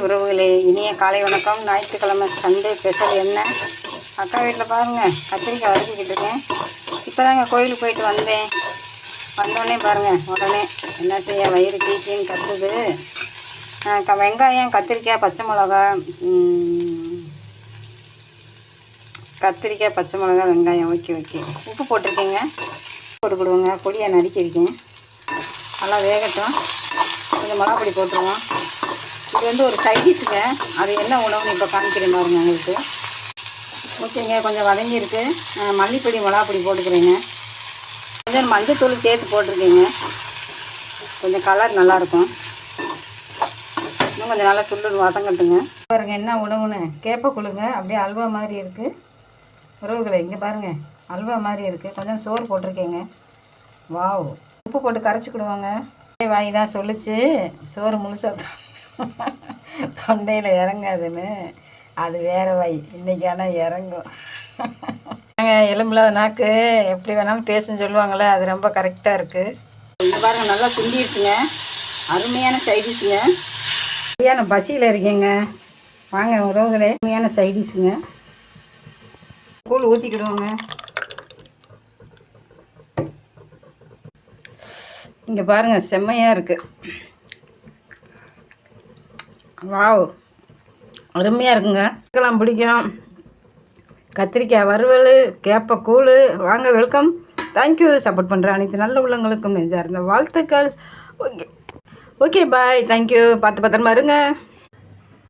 உறவுகளே இனிய காலை வணக்கம். ஞாயிற்றுக்கிழமை சண்டே ஸ்பெஷல் என்ன? அக்கா வீட்டில் பாருங்கள் கத்திரிக்காய் வதக்கிக்கிட்டு இருக்கேன். இப்போ தாங்க கோயிலுக்கு போயிட்டு வந்தேன். வந்தோடனே பாருங்கள் உடனே என்ன செய்ய வயிறு கீச்சின்னு கத்துது. க- வெங்காயம் கத்திரிக்காய் பச்சை மிளகா கத்திரிக்காய் பச்சை மிளகா வெங்காயம் ஓகே ஓகே உப்பு போட்டிருக்கேங்க. போட்டுக்கிடுவோங்க பொடியை நறுக்கியிருக்கேன் நல்லா வேகட்டும். கொஞ்சம் மிளகா பொடி போட்டுருவோம். இது வந்து ஒரு சைடிஷுங்க அது என்ன உணவுன்னு இப்போ காமிக்கிறேன் பாருங்க உங்களுக்கு. ஓகேங்க கொஞ்சம் வதங்கியிருக்கு. மல்லிப்பொடி மிளகாப்பொடி போட்டுக்கிறேங்க. கொஞ்சம் மஞ்சத்தூள் சேர்த்து போட்டிருக்கேங்க. கொஞ்சம் கலர் நல்லாயிருக்கும். இன்னும் கொஞ்சம் நல்லா சுள்ளு வதங்கட்டுங்க பாருங்க என்ன உணவுன்னு. கேப்ப குழுங்க அப்படியே அல்வா மாதிரி இருக்குது உறவுகளை இங்கே பாருங்கள் அல்வா மாதிரி இருக்குது கொஞ்சம் சோறு போட்டிருக்கேங்க. வாவ். உப்பு போட்டு கரைச்சிக்கிடுவாங்க வாய் தான் சொல்லிச்சு. சோறு முழுசாக தொண்டையில் இறங்காதுன்னு. அது வேற வாய் இன்னைக்கு ஆனால் இறங்கும். நாங்கள் எலும்புல நாக்கு எப்படி வேணாலும் பேசுன்னு சொல்லுவாங்களே அது ரொம்ப கரெக்டாக இருக்குது இங்கே பாருங்க நல்லா சுண்டிடுச்சுங்க அருமையான சைடிஷுங்க. சரியான பசியில் இருக்கேங்க. வாங்க உறவுகளே. அருமையான சைடிஷுங்க. கூழ் ஊற்றிக்கிடுவோங்க இங்கே பாருங்கள் செம்மையாக இருக்குது வாவ். அருமையாக இருக்குங்க. இதெல்லாம் பிடிக்கும் கத்திரிக்காய் வறுவல் கேப்ப கூழ். வாங்க வெல்கம் தேங்க்யூ சப்போர்ட் பண்ணுற அனைத்து நல்ல உள்ளங்களுக்கும் நெஞ்சார்ந்த வாழ்த்துக்கள். ஓகே ஓகே பாய் தேங்க்யூ பார்த்து பத்திரமா இருங்க